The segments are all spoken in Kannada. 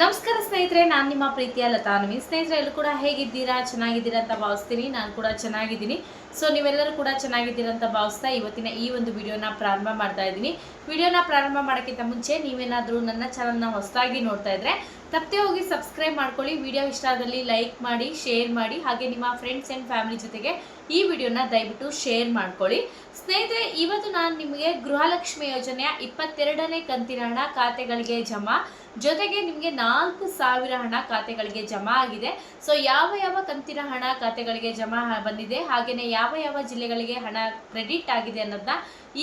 ನಮಸ್ಕಾರ ಸ್ನೇಹಿತರೆ, ನಾನು ನಿಮ್ಮ ಪ್ರೀತಿಯ ಲತಾನ್ವಿ ಸ್ನೇಹಿತರೆ ಎಲ್ಲರೂ ಕೂಡ ಹೇಗಿದ್ದೀರಾ? ಚೆನ್ನಾಗಿದ್ದೀರಾ ಅಂತ ಭಾವಿಸ್ತೀನಿ. ನಾನು ಕೂಡ ಚೆನ್ನಾಗಿದ್ದೀನಿ. ಸೊ ನೀವೆಲ್ಲರೂ ಕೂಡ ಚೆನ್ನಾಗಿದ್ದೀರಾ ಅಂತ ಭಾವಿಸ್ತಾ ಇವತ್ತಿನ ಈ ಒಂದು ವಿಡಿಯೋನ ಪ್ರಾರಂಭ ಮಾಡ್ತಾ ಇದ್ದೀನಿ. ವಿಡಿಯೋನ ಪ್ರಾರಂಭ ಮಾಡೋಕ್ಕಿಂತ ಮುಂಚೆ ನೀವೇನಾದರೂ ನನ್ನ ಚಾನಲ್ನ ಹೊಸದಾಗಿ ನೋಡ್ತಾ ಇದ್ರೆ ತಪ್ಪದೆ ಹೋಗಿ ಸಬ್ಸ್ಕ್ರೈಬ್ ಮಾಡ್ಕೊಳ್ಳಿ. ವಿಡಿಯೋ ಇಷ್ಟ ಆದಲ್ಲಿ ಲೈಕ್ ಮಾಡಿ, ಶೇರ್ ಮಾಡಿ, ಹಾಗೆ ನಿಮ್ಮ ಫ್ರೆಂಡ್ಸ್ ಆ್ಯಂಡ್ ಫ್ಯಾಮಿಲಿ ಜೊತೆಗೆ ಈ ವಿಡಿಯೋನ ದಯವಿಟ್ಟು ಶೇರ್ ಮಾಡ್ಕೊಳ್ಳಿ. ಸ್ನೇಹಿತರೆ, ಇವತ್ತು ನಾನು ನಿಮಗೆ ಗೃಹಲಕ್ಷ್ಮಿ ಯೋಜನೆಯ ಇಪ್ಪತ್ತೆರಡನೇ ಕಂತಿನ ಹಣ ಖಾತೆಗಳಿಗೆ ಜಮಾ. ಜೊತೆಗೆ ನಿಮಗೆ ನಾಲ್ಕು ಸಾವಿರ ಹಣ ಖಾತೆಗಳಿಗೆ ಜಮಾ ಆಗಿದೆ. ಸೊ ಯಾವ ಯಾವ ಕಂತಿನ ಹಣ ಖಾತೆಗಳಿಗೆ ಜಮಾ ಬಂದಿದೆ ಹಾಗೆಯೇ ಯಾವ ಯಾವ ಯಾವ ಜಿಲ್ಲೆಗಳಿಗೆ ಹಣ ಕ್ರೆಡಿಟ್ ಆಗಿದೆ ಅನ್ನೋದನ್ನ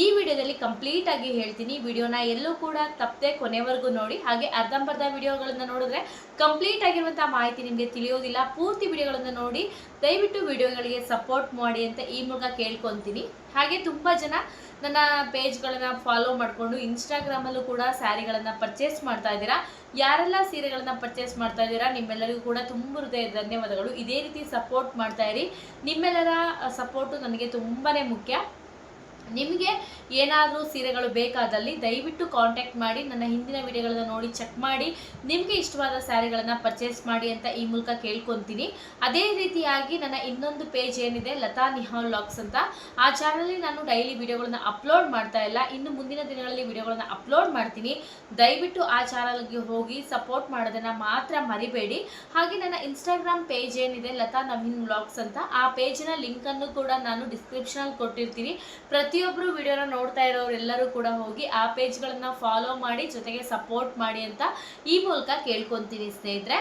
ಈ ವಿಡಿಯೋದಲ್ಲಿ ಕಂಪ್ಲೀಟ್ ಆಗಿ ಹೇಳ್ತೀನಿ. ವಿಡಿಯೋನ ಎಲ್ಲೂ ಕೂಡ ತಪ್ಪದೆ ಕೊನೆವರೆಗೂ ನೋಡಿ. ಹಾಗೆ ಅರ್ಧಂಬರ್ಧ ವಿಡಿಯೋಗಳನ್ನು ನೋಡಿದ್ರೆ ಕಂಪ್ಲೀಟ್ ಆಗಿರುವಂಥ ಮಾಹಿತಿ ನಿಮಗೆ ತಿಳಿಯೋದಿಲ್ಲ. ಪೂರ್ತಿ ವಿಡಿಯೋಗಳನ್ನು ನೋಡಿ ದಯವಿಟ್ಟು ವಿಡಿಯೋಗಳಿಗೆ ಸಪೋರ್ಟ್ ಮಾಡಿ ಅಂತ ಈ ಮೂಲಕ ಕೇಳ್ಕೊತೀನಿ. ಹಾಗೆ ತುಂಬ ಜನ ನನ್ನ ಪೇಜ್ಗಳನ್ನು ಫಾಲೋ ಮಾಡಿಕೊಂಡು ಇನ್ಸ್ಟಾಗ್ರಾಮಲ್ಲೂ ಕೂಡ ಸ್ಯಾರಿಗಳನ್ನು ಪರ್ಚೇಸ್ ಮಾಡ್ತಾ ಇದ್ದೀರಾ? ಯಾರೆಲ್ಲ ಸೀರೆಗಳನ್ನು ಪರ್ಚೇಸ್ ಮಾಡ್ತಾ ಇದ್ದೀರಾ? ನಿಮ್ಮೆಲ್ಲರಿಗೂ ಕೂಡ ತುಂಬ ಹೃದಯ ಧನ್ಯವಾದಗಳು. ಇದೇ ರೀತಿ ಸಪೋರ್ಟ್ ಮಾಡ್ತಾ ಇರಿ. ನಿಮ್ಮೆಲ್ಲರ ಸಪೋರ್ಟು ನನಗೆ ತುಂಬಾ ಮುಖ್ಯ. ನಿಮಗೆ ಏನಾದರೂ ಸೀರೆಗಳು ಬೇಕಾದಲ್ಲಿ ದಯವಿಟ್ಟು ಕಾಂಟ್ಯಾಕ್ಟ್ ಮಾಡಿ, ನನ್ನ ಹಿಂದಿನ ವಿಡಿಯೋಗಳನ್ನು ನೋಡಿ ಚೆಕ್ ಮಾಡಿ, ನಿಮಗೆ ಇಷ್ಟವಾದ ಸ್ಯಾರಿಗಳನ್ನು ಪರ್ಚೇಸ್ ಮಾಡಿ ಅಂತ ಈ ಮೂಲಕ ಕೇಳ್ಕೊತೀನಿ. ಅದೇ ರೀತಿಯಾಗಿ ನನ್ನ ಇನ್ನೊಂದು ಪೇಜ್ ಏನಿದೆ, ಲತಾ ನಿಹಾಲ್ ಲಾಕ್ಸ್ ಅಂತ. ಆ ಚಾನಲ್ಲಿ ನಾನು ಡೈಲಿ ವಿಡಿಯೋಗಳನ್ನ ಅಪ್ಲೋಡ್ ಮಾಡ್ತಾ ಇಲ್ಲ. ಇನ್ನು ಮುಂದಿನ ದಿನಗಳಲ್ಲಿ ವಿಡಿಯೋಗಳನ್ನ ಅಪ್ಲೋಡ್ ಮಾಡ್ತೀನಿ. ದಯವಿಟ್ಟು ಆ ಚಾನಲ್ಗೆ ಹೋಗಿ ಸಪೋರ್ಟ್ ಮಾಡೋದನ್ನು ಮಾತ್ರ ಮರಿಬೇಡಿ. ಹಾಗೆ ನನ್ನ ಇನ್ಸ್ಟಾಗ್ರಾಮ್ ಪೇಜ್ ಏನಿದೆ, ಲತಾ ನವೀನ್ ವ್ಲಾಗ್ಸ್ ಅಂತ. ಆ ಪೇಜಿನ ಲಿಂಕನ್ನು ಕೂಡ ನಾನು ಡಿಸ್ಕ್ರಿಪ್ಷನಲ್ಲಿ ಕೊಟ್ಟಿರ್ತೀನಿ. ಪ್ರತಿಯೊಬ್ಬರು ವಿಡಿಯೋನ ನೋಡ್ತಾ ಇರೋರೆಲ್ಲರೂ ಕೂಡ ಹೋಗಿ ಆ ಪೇಜ್ಗಳನ್ನು ಫಾಲೋ ಮಾಡಿ ಜೊತೆಗೆ ಸಪೋರ್ಟ್ ಮಾಡಿ ಅಂತ ಈ ಮೂಲಕ ಕೇಳ್ಕೊತೀನಿ ಸ್ನೇಹಿತರೆ.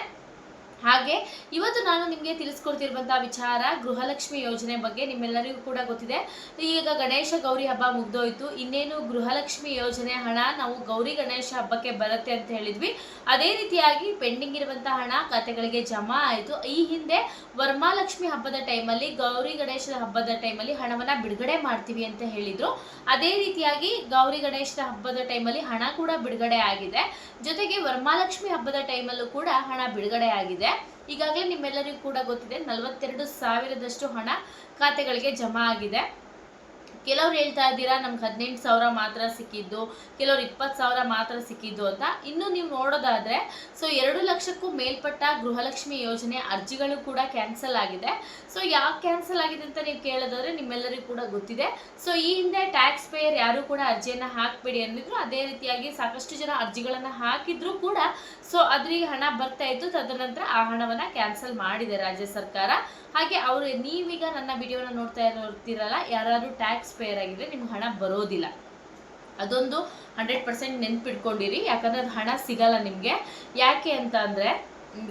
ಹಾಗೆ ಇವತ್ತು ನಾನು ನಿಮಗೆ ತಿಳಿಸ್ಕೊಡ್ತಿರುವಂತಹ ವಿಚಾರ ಗೃಹಲಕ್ಷ್ಮಿ ಯೋಜನೆ ಬಗ್ಗೆ ನಿಮ್ಮೆಲ್ಲರಿಗೂ ಕೂಡ ಗೊತ್ತಿದೆ. ಈಗ ಗಣೇಶ ಗೌರಿ ಹಬ್ಬ ಮುಗ್ದೋಯ್ತು. ಇನ್ನೇನು ಗೃಹಲಕ್ಷ್ಮಿ ಯೋಜನೆ ಹಣ ನಾವು ಗೌರಿ ಗಣೇಶ ಹಬ್ಬಕ್ಕೆ ಬರುತ್ತೆ ಅಂತ ಹೇಳಿದ್ವಿ. ಅದೇ ರೀತಿಯಾಗಿ ಪೆಂಡಿಂಗ್ ಇರುವಂತಹ ಹಣ ಖಾತೆಗಳಿಗೆ ಜಮಾ ಆಯಿತು. ಈ ಹಿಂದೆ ವರ್ಮಾಲಕ್ಷ್ಮಿ ಹಬ್ಬದ ಟೈಮಲ್ಲಿ, ಗೌರಿ ಗಣೇಶದ ಹಬ್ಬದ ಟೈಮಲ್ಲಿ ಹಣವನ್ನ ಬಿಡುಗಡೆ ಮಾಡ್ತೀವಿ ಅಂತ ಹೇಳಿದ್ರು. ಅದೇ ರೀತಿಯಾಗಿ ಗೌರಿ ಗಣೇಶದ ಹಬ್ಬದ ಟೈಮಲ್ಲಿ ಹಣ ಕೂಡ ಬಿಡುಗಡೆ ಆಗಿದೆ. ಜೊತೆಗೆ ವರ್ಮಾಲಕ್ಷ್ಮಿ ಹಬ್ಬದ ಟೈಮಲ್ಲೂ ಕೂಡ ಹಣ ಬಿಡುಗಡೆ ಆಗಿದೆ. ಈಗಾಗಲೇ ನಿಮ್ಮೆಲ್ಲರಿಗೂ ಕೂಡ ಗೊತ್ತಿದೆ ನಲವತ್ತೆರಡು ಸಾವಿರದಷ್ಟು ಹಣ ಖಾತೆಗಳಿಗೆ ಜಮಾ ಆಗಿದೆ. ಕೆಲವ್ರು ಹೇಳ್ತಾ ಇದ್ದೀರಾ, ನಮ್ಗೆ ಹದಿನೆಂಟು ಸಾವಿರ ಮಾತ್ರ ಸಿಕ್ಕಿದ್ದು, ಕೆಲವ್ರು ಇಪ್ಪತ್ತು ಸಾವಿರ ಮಾತ್ರ ಸಿಕ್ಕಿದ್ದು ಅಂತ. ಇನ್ನು ನೀವು ನೋಡೋದಾದ್ರೆ, ಸೊ ಎರಡು ಲಕ್ಷಕ್ಕೂ ಮೇಲ್ಪಟ್ಟ ಗೃಹಲಕ್ಷ್ಮಿ ಯೋಜನೆ ಅರ್ಜಿಗಳು ಕೂಡ ಕ್ಯಾನ್ಸಲ್ ಆಗಿದೆ. ಸೊ ಯಾಕೆ ಕ್ಯಾನ್ಸಲ್ ಆಗಿದೆ ಅಂತ ನೀವು ಕೇಳೋದಾದ್ರೆ, ನಿಮ್ಮೆಲ್ಲರಿಗೂ ಕೂಡ ಗೊತ್ತಿದೆ. ಸೊ ಈ ಹಿಂದೆ ಟ್ಯಾಕ್ಸ್ ಪೇಯರ್ ಯಾರು ಕೂಡ ಅರ್ಜಿಯನ್ನು ಹಾಕ್ಬೇಡಿ ಅಂದಿದ್ರು. ಅದೇ ರೀತಿಯಾಗಿ ಸಾಕಷ್ಟು ಜನ ಅರ್ಜಿಗಳನ್ನು ಹಾಕಿದ್ರು ಕೂಡ, ಸೊ ಅದ್ರಿಗೆ ಹಣ ಬರ್ತಾ ಇತ್ತು. ತದನಂತರ ಆ ಹಣವನ್ನ ಕ್ಯಾನ್ಸಲ್ ಮಾಡಿದೆ ರಾಜ್ಯ ಸರ್ಕಾರ. ಹಾಗೆ ಅವರು ನೀವೀಗ ನನ್ನ ವಿಡಿಯೋನ ನೋಡ್ತಾ ಇರ್ತೀರಲ್ಲ, ಯಾರಾದ್ರೂ ಟ್ಯಾಕ್ಸ್ ಪೇಯರ್ ಆಗಿದ್ರೆ ನಿಮ್ಗೆ ಹಣ ಬರೋದಿಲ್ಲ. ಅದೊಂದು ಹಂಡ್ರೆಡ್ ಪರ್ಸೆಂಟ್ ನೆನ್ಪಿಟ್ಕೊಂಡಿರಿ, ಯಾಕಂದ್ರೆ ಅದು ಹಣ ಸಿಗಲ್ಲ ನಿಮಗೆ. ಯಾಕೆ ಅಂತ ಅಂದರೆ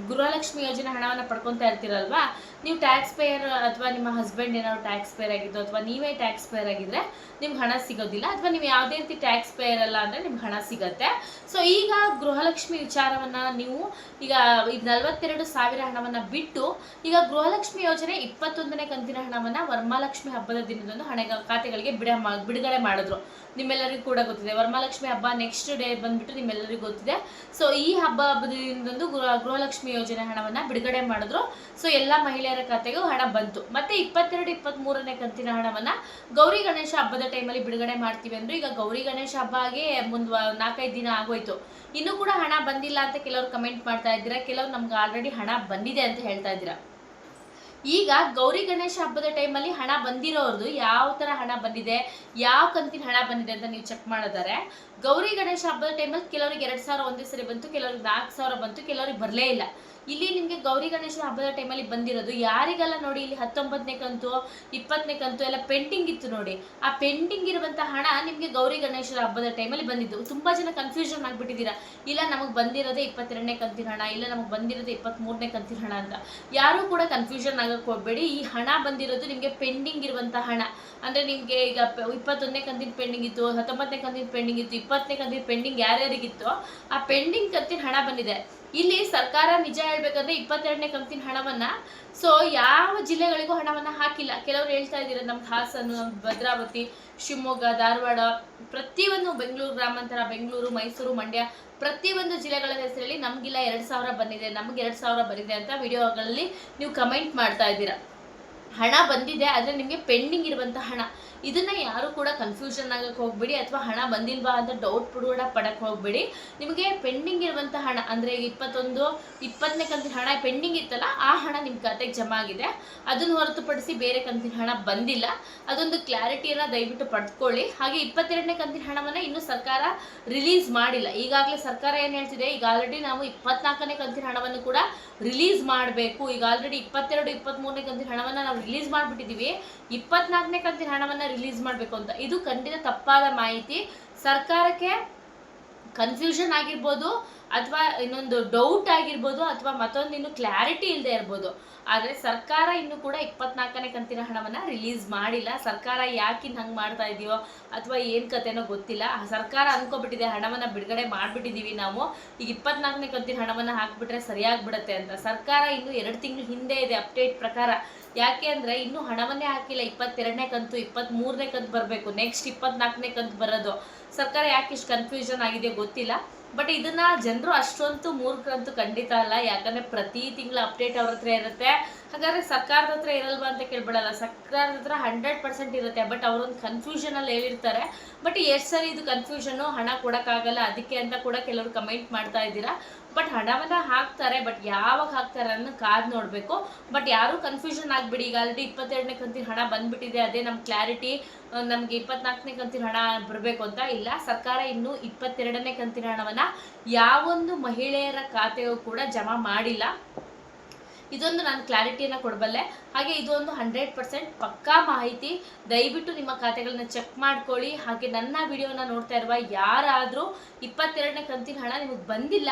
ಗೃಹಲಕ್ಷ್ಮಿ ಯೋಜನೆ ಹಣವನ್ನು ಪಡ್ಕೊತಾ ಇರ್ತೀರಲ್ವಾ? ನೀವು ಟ್ಯಾಕ್ಸ್ ಪೇಯರ್ ಅಥವಾ ನಿಮ್ಮ ಹಸ್ಬೆಂಡ್ ಏನಾದ್ರು ಟ್ಯಾಕ್ಸ್ ಪೇಯರ್ ಆಗಿದ್ದು ಅಥವಾ ನೀವೇ ಟ್ಯಾಕ್ಸ್ ಪೇಯರ್ ಆಗಿದ್ರೆ ನಿಮ್ಗೆ ಹಣ ಸಿಗೋದಿಲ್ಲ. ಅಥವಾ ನೀವು ಯಾವುದೇ ರೀತಿ ಟ್ಯಾಕ್ಸ್ ಪೇಯರ್ ಅಲ್ಲ ಅಂದರೆ ನಿಮ್ಗೆ ಹಣ ಸಿಗತ್ತೆ. ಸೊ ಈಗ ಗೃಹಲಕ್ಷ್ಮಿ ವಿಚಾರವನ್ನು ನೀವು ಈಗ ಇದು ನಲವತ್ತೆರಡು ಸಾವಿರ ಹಣವನ್ನು ಬಿಟ್ಟು ಈಗ ಗೃಹಲಕ್ಷ್ಮಿ ಯೋಜನೆ ಇಪ್ಪತ್ತೊಂದನೇ ಕಂತಿನ ಹಣವನ್ನು ವರ್ಮಾಲಕ್ಷ್ಮಿ ಹಬ್ಬದ ದಿನದಂದು ಹಣ ಖಾತೆಗಳಿಗೆ ಬಿಡ ಬಿಡುಗಡೆ ಮಾಡಿದ್ರು. ನಿಮ್ಮೆಲ್ಲರಿಗೂ ಕೂಡ ಗೊತ್ತಿದೆ. ವರಮಹಾಲಕ್ಷ್ಮಿ ಹಬ್ಬ ನೆಕ್ಸ್ಟ್ ಡೇ ಬಂದ್ಬಿಟ್ಟು ನಿಮ್ಮೆಲ್ಲರಿಗೂ ಗೊತ್ತಿದೆ. ಸೊ ಈ ಹಬ್ಬ ದಿನದಂದು ಗೃಹ, ಗೃಹಲಕ್ಷ್ಮಿ ಯೋಜನೆ ಹಣವನ್ನು ಬಿಡುಗಡೆ ಮಾಡಿದ್ರು. ಸೊ ಎಲ್ಲ ಮಹಿಳೆಯರ ಖಾತೆಗೂ ಹಣ ಬಂತು. ಮತ್ತೆ ಇಪ್ಪತ್ತೆರಡು ಇಪ್ಪತ್ತ್ಮೂರನೇ ಕಂತಿನ ಹಣವನ್ನು ಗೌರಿ ಗಣೇಶ ಹಬ್ಬದ ಟೈಮಲ್ಲಿ ಬಿಡುಗಡೆ ಮಾಡ್ತೀವಿ ಅಂದ್ರೆ. ಈಗ ಗೌರಿ ಗಣೇಶ ಹಬ್ಬ ಆಗಿ ಮುಂದ್ ನಾಲ್ಕೈದು ದಿನ ಆಗೋಯ್ತು. ಇನ್ನೂ ಕೂಡ ಹಣ ಬಂದಿಲ್ಲ ಅಂತ ಕೆಲವರು ಕಮೆಂಟ್ ಮಾಡ್ತಾ ಇದ್ದೀರಾ? ಕೆಲವ್ರು ನಮ್ಗೆ ಆಲ್ರೆಡಿ ಹಣ ಬಂದಿದೆ ಅಂತ ಹೇಳ್ತಾ ಇದ್ದೀರಾ? ಈಗ ಗೌರಿ ಗಣೇಶ ಹಬ್ಬದ ಟೈಮಲ್ಲಿ ಹಣ ಬಂದಿರೋರ್ದು ಯಾವ ಥರ ಹಣ ಬಂದಿದೆ, ಯಾವ ಕಂತಿನ ಹಣ ಬಂದಿದೆ ಅಂತ ನೀವು ಚೆಕ್ ಮಾಡಿದರೆ, ಗೌರಿ ಗಣೇಶ ಹಬ್ಬದ ಟೈಮಲ್ಲಿ ಕೆಲವರಿಗೆ ಎರಡು ಸಾವಿರ ಒಂದೇ ಸರಿ ಬಂತು, ಕೆಲವ್ರಿಗೆ ನಾಲ್ಕು ಸಾವಿರ ಬಂತು, ಕೆಲವರಿಗೆ ಬರಲೇ ಇಲ್ಲ. ಇಲ್ಲಿ ನಿಮಗೆ ಗೌರಿ ಗಣೇಶ ಹಬ್ಬದ ಟೈಮಲ್ಲಿ ಬಂದಿರೋದು. ಯಾರಿಗೆಲ್ಲ ನೋಡಿ ಇಲ್ಲಿ ಹತ್ತೊಂಬತ್ತನೇ ಕಂತು, ಇಪ್ಪತ್ತನೇ ಕಂತು ಎಲ್ಲ ಪೆಂಡಿಂಗ್ ಇತ್ತು ನೋಡಿ. ಆ ಪೆಂಡಿಂಗ್ ಇರುವಂಥ ಹಣ ನಿಮಗೆ ಗೌರಿ ಗಣೇಶರ ಹಬ್ಬದ ಟೈಮಲ್ಲಿ ಬಂದಿದ್ದು. ತುಂಬ ಜನ ಕನ್ಫ್ಯೂಷನ್ ಆಗಿಬಿಟ್ಟಿದ್ದೀರಾ. ಇಲ್ಲ ನಮಗೆ ಬಂದಿರೋದೇ ಇಪ್ಪತ್ತೆರಡನೇ ಕಂತಿನ ಹಣ, ಇಲ್ಲ ನಮಗೆ ಬಂದಿರೋದೇ ಇಪ್ಪತ್ತ್ಮೂರನೇ ಕಂತಿನ ಹಣ ಅಂತ. ಯಾರೂ ಕೂಡ ಕನ್ಫ್ಯೂಷನ್ ಆಗಕ್ಕೆ ಹೋಗಬೇಡಿ. ಈ ಹಣ ಬಂದಿರೋದು ನಿಮಗೆ ಪೆಂಡಿಂಗ್ ಇರುವಂಥ ಹಣ. ಅಂದರೆ ನಿಮಗೆ ಈಗ ಇಪ್ಪತ್ತೊಂದನೇ ಕಂತಿನ ಪೆಂಡಿಂಗ್ ಇತ್ತು, ಹತ್ತೊಂಬತ್ತನೇ ಕಂತಿನ ಪೆಂಡಿಂಗ್ ಇತ್ತು, ಇಪ್ಪತ್ತನೇ ಕಂತಿನ ಪೆಂಡಿಂಗ್ ಯಾರ್ಯಾರಿಗಿತ್ತು ಆ ಪೆಂಡಿಂಗ್ ಕಂತಿನ ಹಣ ಬಂದಿದೆ. ಇಲ್ಲಿ ಸರ್ಕಾರ ನಿಜ ಹೇಳ್ಬೇಕಂದ್ರೆ ಇಪ್ಪತ್ತೆರಡನೇ ಕಂತಿನ ಹಣವನ್ನ ಸೊ ಯಾವ ಜಿಲ್ಲೆಗಳಿಗೂ ಹಣವನ್ನ ಹಾಕಿಲ್ಲ. ಕೆಲವರು ಹೇಳ್ತಾ ಇದ್ದೀರಾ ನಮ್ದು ಹಾಸನ ಭದ್ರಾವತಿ, ಶಿವಮೊಗ್ಗ, ಧಾರವಾಡ, ಪ್ರತಿಯೊಂದು ಬೆಂಗಳೂರು ಗ್ರಾಮಾಂತರ, ಬೆಂಗಳೂರು, ಮೈಸೂರು, ಮಂಡ್ಯ, ಪ್ರತಿಯೊಂದು ಜಿಲ್ಲೆಗಳ ಹೆಸರಲ್ಲಿ ನಮಗಿಲ್ಲ ಎರಡು ಸಾವಿರ ಬಂದಿದೆ, ನಮ್ಗೆ ಎರಡು ಸಾವಿರ ಬಂದಿದೆ ಅಂತ ವಿಡಿಯೋಗಳಲ್ಲಿ ನೀವು ಕಮೆಂಟ್ ಮಾಡ್ತಾ ಇದ್ದೀರಾ. ಹಣ ಬಂದಿದೆ, ಆದರೆ ನಿಮಗೆ ಪೆಂಡಿಂಗ್ ಇರುವಂಥ ಹಣ. ಇದನ್ನ ಯಾರು ಕೂಡ ಕನ್ಫ್ಯೂಷನ್ ಆಗಕ್ಕೆ ಹೋಗಬೇಡಿ ಅಥವಾ ಹಣ ಬಂದಿಲ್ವಾ ಅಂತ ಡೌಟ್ ಕೂಡ ಪಡಕ್ಕೆ ಹೋಗ್ಬೇಡಿ. ನಿಮಗೆ ಪೆಂಡಿಂಗ್ ಇರುವಂಥ ಹಣ, ಅಂದರೆ ಇಪ್ಪತ್ತೊಂದು, ಇಪ್ಪತ್ತನೇ ಕಂತಿನ ಹಣ ಪೆಂಡಿಂಗ್ ಇತ್ತಲ್ಲ, ಆ ಹಣ ನಿಮ್ಮ ಖಾತೆಗೆ ಜಮಾ ಆಗಿದೆ. ಅದನ್ನು ಹೊರತುಪಡಿಸಿ ಬೇರೆ ಕಂತಿನ ಹಣ ಬಂದಿಲ್ಲ. ಅದೊಂದು ಕ್ಲಾರಿಟಿಯನ್ನು ದಯವಿಟ್ಟು ಪಡ್ಕೊಳ್ಳಿ. ಹಾಗೆ ಇಪ್ಪತ್ತೆರಡನೇ ಕಂತಿನ ಹಣವನ್ನು ಇನ್ನೂ ಸರ್ಕಾರ ರಿಲೀಸ್ ಮಾಡಿಲ್ಲ. ಈಗಾಗಲೇ ಸರ್ಕಾರ ಏನು ಹೇಳ್ತಿದೆ? ಈಗ ಆಲ್ರೆಡಿ ನಾವು ಇಪ್ಪತ್ನಾಲ್ಕನೇ ಕಂತಿನ ಹಣವನ್ನು ಕೂಡ ರಿಲೀಸ್ ಮಾಡಬೇಕು. ಈಗ ಆಲ್ರೆಡಿ ಇಪ್ಪತ್ತೆರಡು ಇಪ್ಪತ್ತ್ಮೂರನೇ ಕಂತಿನ ಹಣವನ್ನು ನಾವು ರಿಲೀಸ್ ಮಾಡಿಬಿಟ್ಟಿದ್ದೀವಿ ಇಪ್ಪತ್ನಾಲ್ಕನೇ ಕಂತಿನ ಹಣವನ್ನು ರಿಲೀಸ್ ಮಾಡಬೇಕು ಅಂತ. ಇದು ಖಂಡಿತ ತಪ್ಪಾದ ಮಾಹಿತಿ. ಸರ್ಕಾರಕ್ಕೆ ಕನ್ಫ್ಯೂಷನ್ ಆಗಿರ್ಬೋದು ಅಥವಾ ಇನ್ನೊಂದು ಡೌಟ್ ಆಗಿರ್ಬೋದು ಅಥವಾ ಮತ್ತೊಂದು ಇನ್ನು ಕ್ಲಾರಿಟಿ ಇಲ್ಲದೆ ಇರ್ಬೋದು. ಆದರೆ ಸರ್ಕಾರ ಇನ್ನು ಕೂಡ ಇಪ್ಪತ್ನಾಲ್ಕನೇ ಕಂತಿನ ಹಣವನ್ನು ರಿಲೀಸ್ ಮಾಡಿಲ್ಲ. ಸರ್ಕಾರ ಯಾಕಿನ್ ಹಂಗೆ ಮಾಡ್ತಾ ಇದೆಯೋ ಅಥವಾ ಏನು ಕತೆನೋ ಗೊತ್ತಿಲ್ಲ. ಸರ್ಕಾರ ಅಂದ್ಕೊಬಿಟ್ಟಿದೆ ಹಣವನ್ನು ಬಿಡುಗಡೆ ಮಾಡಿಬಿಟ್ಟಿದ್ದೀವಿ ನಾವು. ಈಗ ಇಪ್ಪತ್ನಾಲ್ಕನೇ ಕಂತಿನ ಹಣವನ್ನು ಹಾಕಿಬಿಟ್ರೆ ಸರಿಯಾಗ್ಬಿಡುತ್ತೆ ಅಂತ. ಸರ್ಕಾರ ಇನ್ನು ಎರಡು ತಿಂಗಳು ಹಿಂದೆ ಇದೆ ಅಪ್ಡೇಟ್ ಪ್ರಕಾರ. ಯಾಕೆ ಅಂದರೆ ಇನ್ನೂ ಹಣವನ್ನೇ ಹಾಕಿಲ್ಲ. ಇಪ್ಪತ್ತೆರಡನೇ ಕಂತು ಇಪ್ಪತ್ತ್ಮೂರನೇ ಕಂತು ಬರಬೇಕು. ನೆಕ್ಸ್ಟ್ ಇಪ್ಪತ್ನಾಲ್ಕನೇ ಕಂತು ಬರೋದು. ಸರ್ಕಾರ ಯಾಕೆ ಇಷ್ಟು ಕನ್ಫ್ಯೂಷನ್ ಆಗಿದೆ ಗೊತ್ತಿಲ್ಲ. ಬಟ್ ಇದನ್ನ ಜನರು ಅಷ್ಟೊಂದು ಮೂರ್ಖರಂತೂ ಖಂಡಿತ ಅಲ್ಲ. ಯಾಕಂದ್ರೆ ಪ್ರತಿ ತಿಂಗಳ ಅಪ್ಡೇಟ್ ಅವ್ರ ಹತ್ರ ಇರುತ್ತೆ. ಹಾಗಾದ್ರೆ ಸರ್ಕಾರದ ಹತ್ರ ಇರಲ್ವಾ ಅಂತ ಕೇಳ್ಬಿಡಲ್ಲ. ಸರ್ಕಾರದ ಹತ್ರ ಹಂಡ್ರೆಡ್ ಪರ್ಸೆಂಟ್ ಇರುತ್ತೆ. ಬಟ್ ಅವರೊಂದು ಕನ್ಫ್ಯೂಷನ್ ಅಲ್ಲಿ ಹೇಳಿರ್ತಾರೆ. ಬಟ್ ಎಷ್ಟು ಸರಿ ಇದು ಕನ್ಫ್ಯೂಷನು ಹಣ ಕೊಡೋಕ್ಕಾಗಲ್ಲ, ಅದಕ್ಕೆ ಅಂತ ಕೂಡ ಕೆಲವರು ಕಮೆಂಟ್ ಮಾಡ್ತಾ ಇದ್ದೀರಾ. ಬಟ್ ಹಣವನ್ನು ಹಾಕ್ತಾರೆ. ಬಟ್ ಯಾವಾಗ ಹಾಕ್ತಾರೆ ಅನ್ನೋ ಕಾದ್ ನೋಡಬೇಕು. ಬಟ್ ಯಾರೂ ಕನ್ಫ್ಯೂಷನ್ ಆಗಿಬಿಡಿ. ಈಗ ಆಲ್ರೆಡಿ ಇಪ್ಪತ್ತೆರಡನೇ ಕಂತಿನ ಹಣ ಬಂದ್ಬಿಟ್ಟಿದೆ. ಅದೇ ನಮ್ಮ ಕ್ಲಾರಿಟಿ ನಮಗೆ ಇಪ್ಪತ್ನಾಲ್ಕನೇ ಕಂತಿನ ಹಣ ಬರಬೇಕು ಅಂತ ಇಲ್ಲ. ಸರ್ಕಾರ ಇನ್ನು ಇಪ್ಪತ್ತೆರಡನೇ ಕಂತಿನ ಹಣವನ್ನ ಯಾವೊಂದು ಮಹಿಳೆಯರ ಖಾತೆಯೂ ಕೂಡ ಜಮಾ ಮಾಡಿಲ್ಲ. ಇದೊಂದು ನಾನು ಕ್ಲಾರಿಟಿಯನ್ನು ಕೊಡಬಲ್ಲೆ. ಹಾಗೆ ಇದೊಂದು ಹಂಡ್ರೆಡ್ ಪರ್ಸೆಂಟ್ ಪಕ್ಕಾ ಮಾಹಿತಿ. ದಯವಿಟ್ಟು ನಿಮ್ಮ ಖಾತೆಗಳನ್ನ ಚೆಕ್ ಮಾಡ್ಕೊಳ್ಳಿ. ಹಾಗೆ ನನ್ನ ವಿಡಿಯೋನ ನೋಡ್ತಾ ಇರುವ ಯಾರಾದರೂ ಇಪ್ಪತ್ತೆರಡನೇ ಕಂತಿನ ಹಣ ನಿಮಗೆ ಬಂದಿಲ್ಲ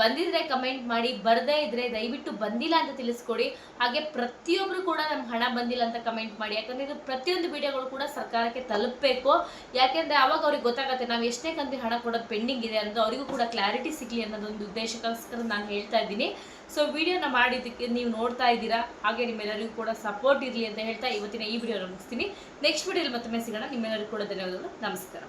ಬಂದಿದ್ರೆ ಕಮೆಂಟ್ ಮಾಡಿ, ಬರದೇ ಇದ್ರೆ ದಯವಿಟ್ಟು ಬಂದಿಲ್ಲ ಅಂತ ತಿಳಿಸ್ಕೊಡಿ. ಹಾಗೆ ಪ್ರತಿಯೊಬ್ಬರು ಕೂಡ ನಮ್ಗೆ ಹಣ ಬಂದಿಲ್ಲ ಅಂತ ಕಮೆಂಟ್ ಮಾಡಿ. ಯಾಕಂದ್ರೆ ಇದು ಪ್ರತಿಯೊಂದು ವಿಡಿಯೋಗಳು ಕೂಡ ಸರ್ಕಾರಕ್ಕೆ ತಲುಪಬೇಕು. ಯಾಕೆಂದ್ರೆ ಅವಾಗ ಅವ್ರಿಗೆ ಗೊತ್ತಾಗತ್ತೆ ನಾವು ಎಷ್ಟೇ ಕಂತಿ ಹಣ ಕೊಡೋದು ಪೆಂಡಿಂಗ್ ಇದೆ ಅನ್ನೋದು ಅವರಿಗೂ ಕೂಡ ಕ್ಲಾರಿಟಿ ಸಿಗಲಿ ಅನ್ನೋದೊಂದು ಉದ್ದೇಶಕ್ಕೋಸ್ಕರ ನಾನು ಹೇಳ್ತಾ ಇದ್ದೀನಿ. ಸೊ ವಿಡಿಯೋನ ಮಾಡಿದ್ದಕ್ಕೆ ನೀವು ನೋಡ್ತಾ ಇದ್ದೀರಾ, ಹಾಗೆ ನಿಮ್ಮೆಲ್ಲರಿಗೂ ಕೂಡ ಸಪೋರ್ಟ್ ಇರಲಿ ಅಂತ ಹೇಳ್ತಾ ಇವತ್ತಿನ ಈ ವಿಡಿಯೋನ ಮುಗಿಸ್ತೀನಿ. ನೆಕ್ಸ್ಟ್ ವಿಡಿಯೋಲಿ ಮತ್ತೊಮ್ಮೆ ಸಿಗೋಣ. ನಿಮ್ಮೆಲ್ಲರಿಗೂ ಕೂಡ ಧನ್ಯವಾದಗಳು. ನಮಸ್ಕಾರ.